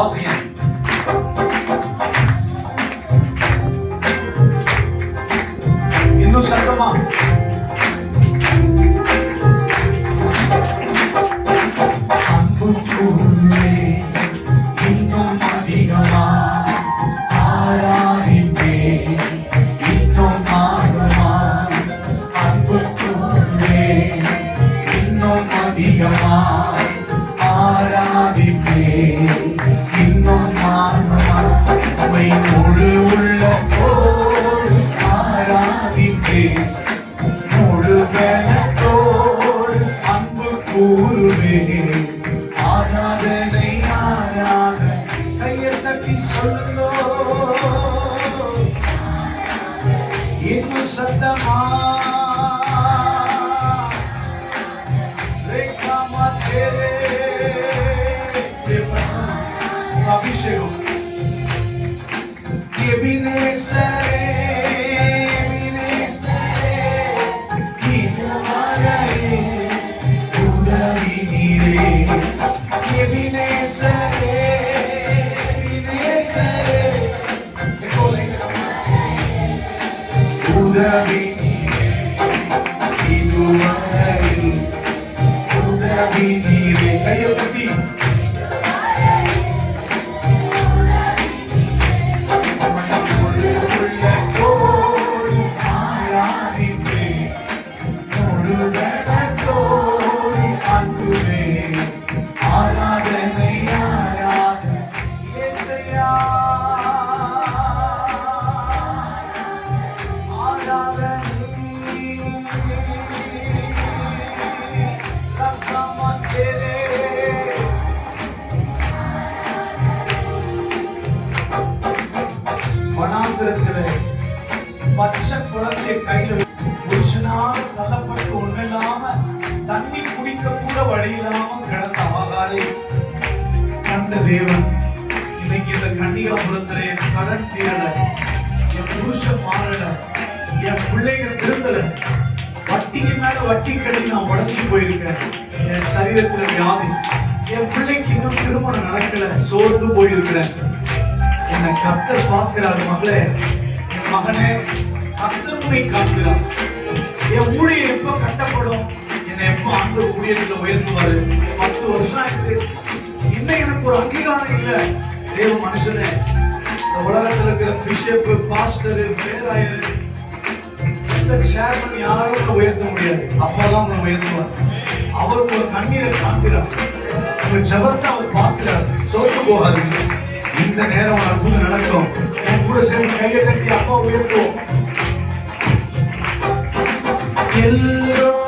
வாசிங்க இன்னும் சத்தமா கூறுவே. ஆராதனை ஆராதனை. கையை தட்டி சொல்லுங்க. இன்னும் சத்தமா Hallelujah. புருஷனால தள்ளப்பட்டு ஒண்ணில்லாம தண்ணி குடிக்க கூட வழி இல்லாம கிடந்த ஆகாரை கண்ட தேவன் இன்னைக்கு இந்த கன்னிகாபுரத்துல என் கடன் தீரல என் புருஷன் மாறல என் பிள்ளைங்க திருந்தல வட்டிக்கு மேல வட்டி கட்டி நான் உடஞ்சு போயிருக்கேன். என் சரீரத்துல வியாதி. என் பிள்ளைக்கு இன்னும் திருமணம் நடக்கல சோர்ந்து போயிருக்கிறேன். என்னை கத்தர் பார்க்கிறார் மகளே என் மகனே கத்தர் உன்னை காண்கிறார். என் ஊழியம் எப்ப கட்டப்படும்? என்னை எப்ப அந்த ஊழியத்துல உயர்த்துவாரு? பத்து வருஷம் ஆயிட்டு. இன்னும் எனக்கு ஒரு அங்கீகாரம் இல்ல. தேவ மனுஷனே இந்த உலகத்துல இருக்கிற பிஷப் பாஸ்டர் பேராயர் இந்த சேர்மன் யாரும் உன்னை உயர்த்த முடியாது. அப்பாதான் உன்னை உயர்த்துவார். அவர் உங்க கண்ணீரை காண்கிறார். உங்க ஜபத்தை அவர் பார்க்கிறார். சோர்ந்து போகாதீங்க. இந்த நேரம் அற்புதம் நடக்கும். என் கூட சேர்ந்து கையை தட்டி அப்பா உயர்த்துவோம். ಎಲ್ಲೋ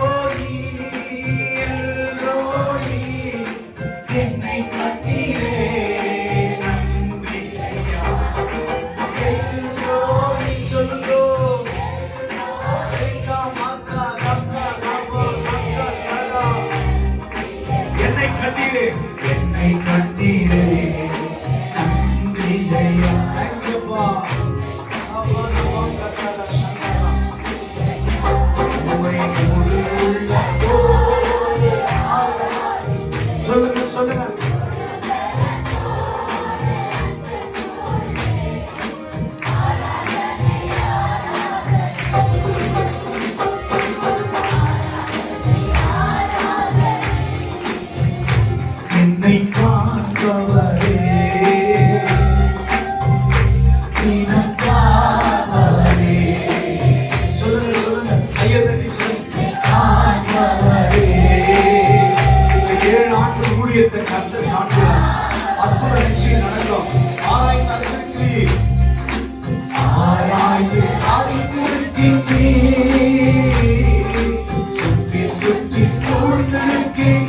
சொல்லுங்க கையை இந்த ஏழு ஆண்டு ஊழியத்தை கர்த்தர் காண்கிறார் அற்புத நிச்சயம் நடக்கும் ஆராய்ந்து ஆராய்ந்து சுற்றி சுற்றி சூழ்ந்திருக்கின்ற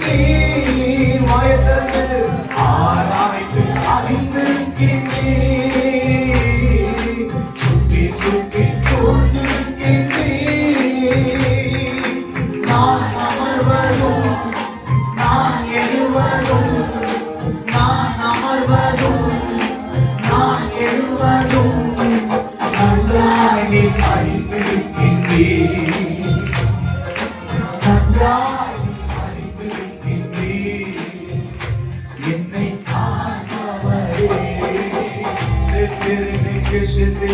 உன்னை காண்பவரே திருநிகழ்ச்சியே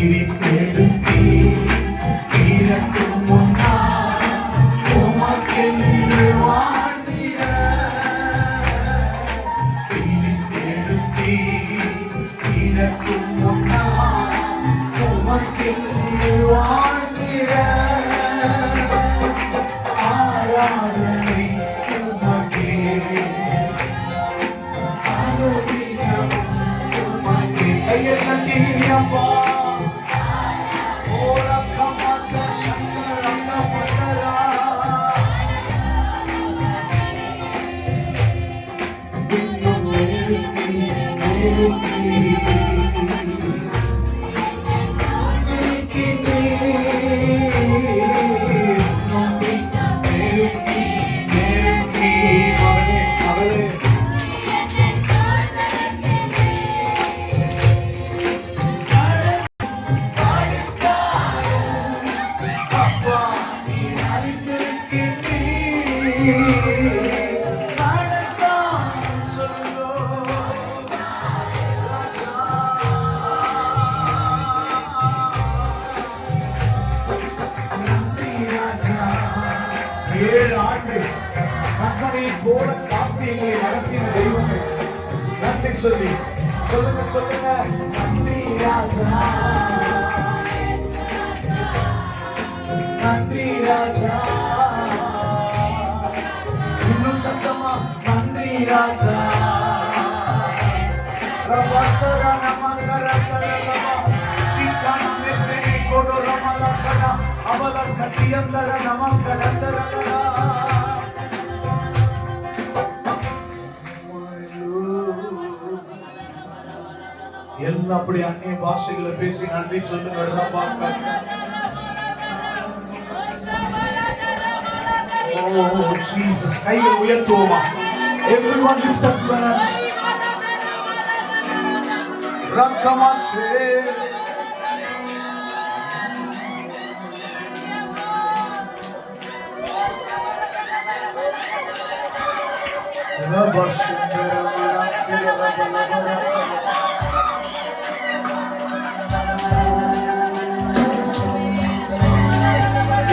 Espíritu. நன்றி சொல்லி. சொல்லுங்க சொல்லுங்க. நன்றி ராஜா. நன்றி ராஜா. இன்னும் சத்தமா? நன்றி ராஜா. ரவத்தர நமக்கர தரலம சிக்கன மெத்தனை கொடொர அவல கத்தியந்தர நமக்கட தரலரா அப்படி அந்நிய பாஷைகளை பேசி நன்றி சொல்லுங்க ரப்பா Oh, Jesus. கையை உயர்த்துவோமா Everyone lift up your hands. ரக்கமாஷே. ரபஷந்தர மரக்கிர ரபலபர.